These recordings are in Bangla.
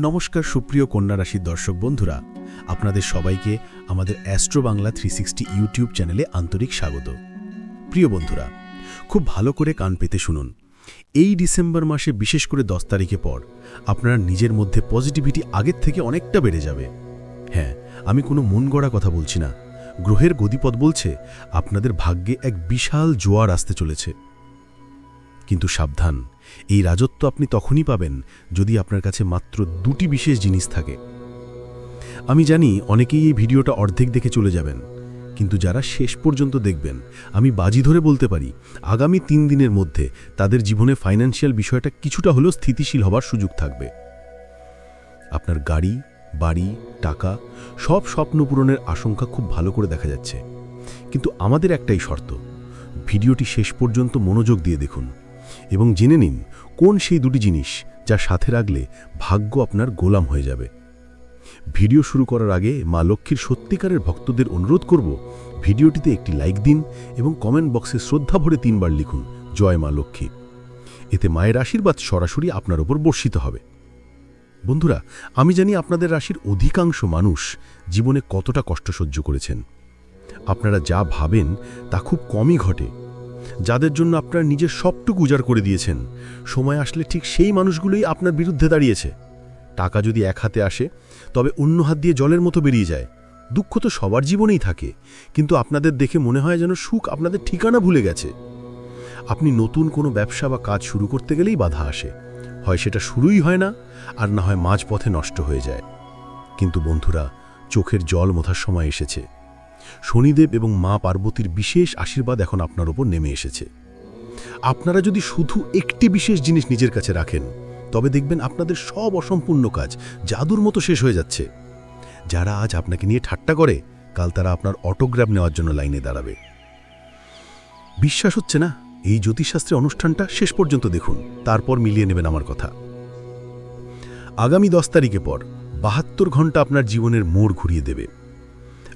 নমস্কার সুপ্রিয় কন্যা রাশির দর্শক বন্ধুরা, আপনাদের সবাইকে আমাদের অ্যাস্ট্রো বাংলা থ্রি ইউটিউব চ্যানেলে আন্তরিক স্বাগত। প্রিয় বন্ধুরা, খুব ভালো করে কান পেতে শুনুন। এই ডিসেম্বর মাসে বিশেষ করে দশ তারিখে পর আপনার নিজের মধ্যে পজিটিভিটি আগের থেকে অনেকটা বেড়ে যাবে। হ্যাঁ আমি কোনো মন গড়া কথা বলছি না। গ্রহের গতিপথ বলছে আপনাদের ভাগ্যে এক বিশাল জোয়ার আসতে চলেছে। কিন্তু সাবধান এই রাজত্ব আপনি তখনই পাবেন যদি আপনার কাছে মাত্র দুটি বিশেষ জিনিস থাকে। আমি জানি অনেকেই এই ভিডিওটা অর্ধেক দেখে চলে যাবেন, কিন্তু যারা শেষ পর্যন্ত দেখবেন, আমি বাজি ধরে বলতে পারি, আগামী তিন দিনের মধ্যে তাদের জীবনে ফাইন্যান্সিয়াল বিষয়টা কিছুটা হলেও স্থিতিশীল হবার সুযোগ থাকবে। আপনার গাড়ি, বাড়ি, টাকা, সব স্বপ্ন পূরণের আশঙ্কা খুব ভালো করে দেখা যাচ্ছে। কিন্তু আমাদের একটাই শর্ত, ভিডিওটি শেষ পর্যন্ত মনোযোগ দিয়ে দেখুন। এবং জেনে নিন, কোন সেই দুটি জিনিস যা সাথে রাখলে ভাগ্য আপনার গোলাম হয়ে যাবে। ভিডিও শুরু করার আগে মা লক্ষ্মীর সত্যিকারের ভক্তদের অনুরোধ করব, ভিডিওটিতে একটি লাইক দিন এবং কমেন্ট বক্সে শ্রদ্ধা ভরে তিনবার লিখুন, জয় মা লক্ষ্মী। এতে মায়ের আশীর্বাদ সরাসরি আপনার ওপর বর্ষিত হবে। বন্ধুরা, আমি জানি আপনাদের রাশির অধিকাংশ মানুষ জীবনে কতটা কষ্ট সহ্য করেছেন। আপনারা যা ভাবেন তা খুব কমই ঘটে। যাদের জন্য আপনার নিজের সবটুকু উজাড় করে দিয়েছেন। সময় আসলে ঠিক সেই মানুষগুলোই আপনার বিরুদ্ধে দাঁড়িয়েছে। টাকা যদি এক হাতে আসে, তবে অন্য হাত দিয়ে জলের মতো বেরিয়ে যায়। দুঃখ তো সবার জীবনেই থাকে, কিন্তু আপনাদের দেখে মনে হয় যেন সুখ আপনাদের ঠিকানা ভুলে গেছে। আপনি নতুন কোনো ব্যবসা বা কাজ শুরু করতে গেলেই বাধা আসে। হয় সেটা শুরুই হয় না, আর না হয় মাঝপথে নষ্ট হয়ে যায়। কিন্তু বন্ধুরা, চোখের জল মোথার সময় এসেছে। শনিদেব এবং মা পার্বতীর বিশেষ আশীর্বাদ এখন আপনার ওপর নেমে এসেছে। আপনারা যদি শুধু একটি বিশেষ জিনিস নিজের কাছে রাখেন, তবে দেখবেন আপনাদের সব অসম্পূর্ণ কাজ জাদুর মতো শেষ হয়ে যাচ্ছে। যারা আজ আপনাকে নিয়ে ঠাট্টা করে, কাল তারা আপনার অটোগ্রাফ নেওয়ার জন্য লাইনে দাঁড়াবে। বিশ্বাস হচ্ছে না? এই জ্যোতিষশাস্ত্রের অনুষ্ঠানটা শেষ পর্যন্ত দেখুন, তারপর মিলিয়ে নেবেন আমার কথা। আগামী দশ তারিখে পর বাহাত্তর ঘণ্টা আপনার জীবনের মোড় ঘুরিয়ে দেবে।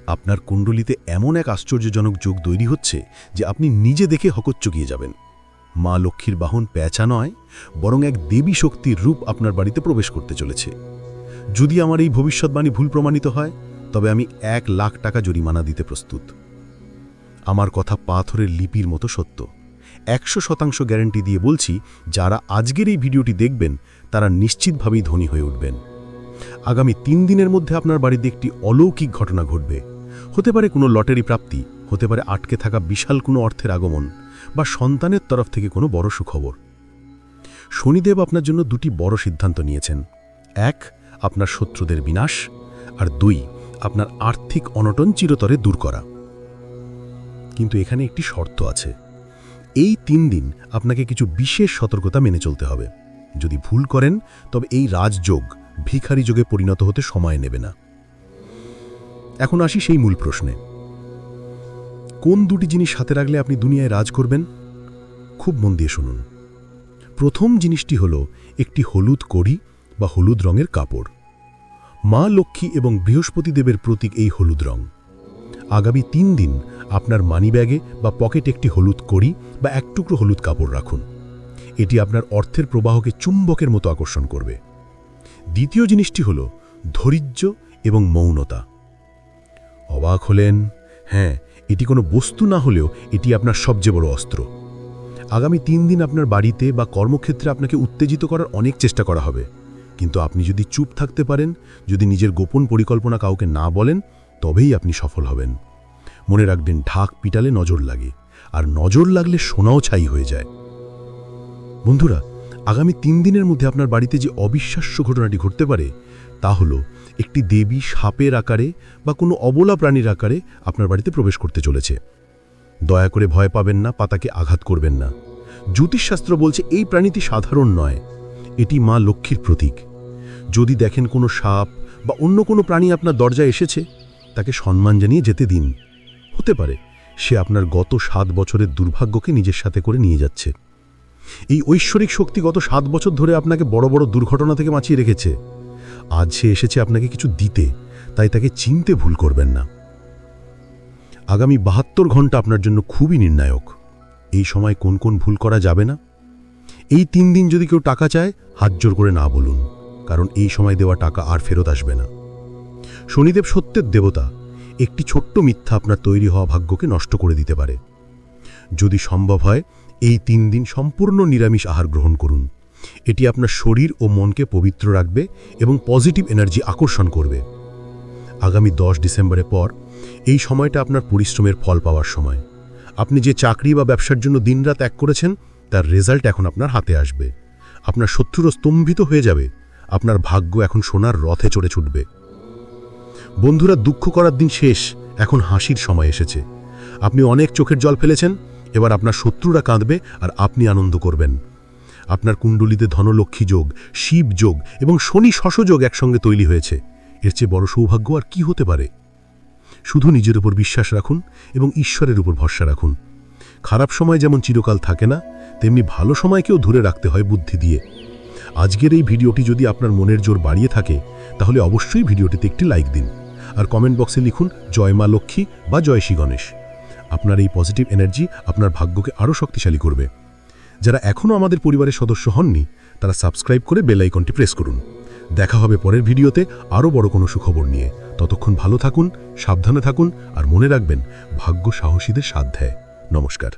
আপনার কুণ্ডলিতে এমন এক আশ্চর্যজনক যোগ তৈরি হচ্ছে যে আপনি নিজে দেখে হকচ্চকিয়ে যাবেন। মা লক্ষ্মীর বাহন প্যাঁচা নয়, বরং এক দেবী শক্তির রূপ আপনার বাড়িতে প্রবেশ করতে চলেছে। যদি আমার এই ভবিষ্যৎবাণী ভুল প্রমাণিত হয়, তবে আমি এক লাখ টাকা জরিমানা দিতে প্রস্তুত। আমার কথা পাথরের লিপির মতো সত্য। একশো শতাংশ গ্যারেন্টি দিয়ে বলছি, যারা আজকের এই ভিডিওটি দেখবেন, তারা নিশ্চিতভাবেই ধনী হয়ে উঠবেন। আগামী তিন দিনের মধ্যে আপনার বাড়িতে একটি অলৌকিক ঘটনা ঘটবে। হতে পারে কোনো লটারি প্রাপ্তি, হতে পারে আটকে থাকা বিশাল কোনো অর্থের আগমন, বা সন্তানের তরফ থেকে কোনো বড় সুখবর। শনিদেব আপনার জন্য দুটি বড় সিদ্ধান্ত নিয়েছেন। এক, আপনার শত্রুদের বিনাশ, আর দুই, আপনার আর্থিক অনটন চিরতরে দূর করা। কিন্তু এখানে একটি শর্ত আছে। এই তিন দিন আপনাকে কিছু বিশেষ সতর্কতা মেনে চলতে হবে। যদি ভুল করেন, তবে এই রাজযোগ ভিখারি যোগে পরিণত হতে সময় নেবে না। এখন আসি সেই মূল প্রশ্নে। কোন দুটি জিনিস হাতে রাখলে আপনি দুনিয়ায় রাজ করবেন? খুব মন দিয়ে শুনুন। প্রথম জিনিসটি হল একটি হলুদ কড়ি বা হলুদ রঙের কাপড়। মা লক্ষ্মী এবং বৃহস্পতি দেবের প্রতীক এই হলুদ রং। আগামী তিন দিন আপনার মানিব্যাগে বা পকেটে একটি হলুদ কড়ি বা এক টুকরো হলুদ কাপড় রাখুন। এটি আপনার অর্থের প্রবাহকে চুম্বকের মতো আকর্ষণ করবে। দ্বিতীয় জিনিসটি হল ধৈর্য এবং মৌনতা। অবাক হলেন হ্যাঁ এটি কোনো বস্তু না হলেও এটি আপনার সবচেয়ে বড় অস্ত্র। আগামী তিন দিন আপনার বাড়িতে বা কর্মক্ষেত্রে আপনাকে উত্তেজিত করার অনেক চেষ্টা করা হবে। কিন্তু আপনি যদি চুপ থাকতে পারেন, যদি নিজের গোপন পরিকল্পনা কাউকে না বলেন, তবেই আপনি সফল হবেন। মনে রাখবেন, ঢাক পিটালে নজর লাগে, আর নজর লাগলে সোনাও ছাই হয়ে যায়। বন্ধুরা আগামী তিন দিনের মধ্যে আপনার বাড়িতে যে অবিশ্বাস্য ঘটনাটি ঘটতে পারে, তা হলো একটি দেবী সাপের আকারে বা কোনো অবলা প্রাণীর আকারে আপনার বাড়িতে প্রবেশ করতে চলেছে। দয়া করে ভয় পাবেন না, পাতাকে আঘাত করবেন না। জ্যোতিষশাস্ত্র বলছে এই প্রাণীটি সাধারণ নয়, এটি মা লক্ষ্মীর প্রতীক। যদি দেখেন কোনো সাপ বা অন্য কোনো প্রাণী আপনার দরজায় এসেছে, তাকে সম্মান জানিয়ে যেতে দিন। হতে পারে, সে আপনার গত সাত বছরের দুর্ভাগ্যকে নিজের সাথে করে নিয়ে যাচ্ছে। এই ঐশ্বরিক শক্তি গত সাত বছর ধরে আপনাকে বড় বড় দুর্ঘটনা থেকে বাঁচিয়ে রেখেছে। আজ সে এসেছে আপনাকে কিছু দিতে, তাই তাকে চিনতে ভুল করবেন না। আগামী বাহাত্তর ঘণ্টা আপনার জন্য খুবই নির্ণায়ক। এই সময় কোন কোন ভুল করা যাবে না? এই তিন দিন যদি কেউ টাকা চায়, হাত জোর করে না বলুন, কারণ এই সময় দেওয়া টাকা আর ফেরত আসবে না। শনিদেব সত্যের দেবতা, একটি ছোট্ট মিথ্যা আপনার তৈরি হওয়া ভাগ্যকে নষ্ট করে দিতে পারে। যদি সম্ভব হয় এই তিন দিন সম্পূর্ণ নিরামিষ আহার গ্রহণ করুন। এটি আপনার শরীর ও মনকে পবিত্র রাখবে এবং পজিটিভ এনার্জি আকর্ষণ করবে। আগামী দশ ডিসেম্বরের পর এই সময়টা আপনার পরিশ্রমের ফল পাওয়ার সময়। আপনি যে চাকরি বা ব্যবসার জন্য দিনরাত এক করেছেন, তার রেজাল্ট এখন আপনার হাতে আসবে। আপনার শত্রুরও স্তম্ভিত হয়ে যাবে। আপনার ভাগ্য এখন সোনার রথে চড়ে ছুটবে। বন্ধুরা, দুঃখ করার দিন শেষ। এখন হাসির সময় এসেছে। আপনি অনেক চোখের জল ফেলেছেন এবার আপনার শত্রুরা কাঁদবে আর আপনি আনন্দ করবেন। আপনার কুণ্ডলিতে ধনলক্ষ্মী যোগ, শিব যোগ এবং শনি শশযোগ একসঙ্গে তৈরি হয়েছে। এর চেয়ে বড় সৌভাগ্য আর কি হতে পারে? শুধু নিজের উপর বিশ্বাস রাখুন এবং ঈশ্বরের উপর ভরসা রাখুন। খারাপ সময় যেমন চিরকাল থাকে না, তেমনি ভালো সময়কেও ধরে রাখতে হয় বুদ্ধি দিয়ে। আজকের এই ভিডিওটি যদি আপনার মনের জোর বাড়িয়ে থাকে, তাহলে অবশ্যই ভিডিওটিতে একটি লাইক দিন। আর কমেন্ট বক্সে লিখুন, জয় মা লক্ষ্মী বা জয় শ্রী গণেশ আপনার এই পজিটিভ এনার্জি আপনার ভাগ্যকে আরও শক্তিশালী করবে। যারা এখনও আমাদের পরিবারের সদস্য হননি, তারা সাবস্ক্রাইব করে বেলাইকনটি প্রেস করুন। দেখা হবে পরের ভিডিওতে আরও বড় কোনো সুখবর নিয়ে। ততক্ষণ ভালো থাকুন, সাবধানে থাকুন আর মনে রাখবেন, ভাগ্য সাহসীদের সাধ্যায়। নমস্কার।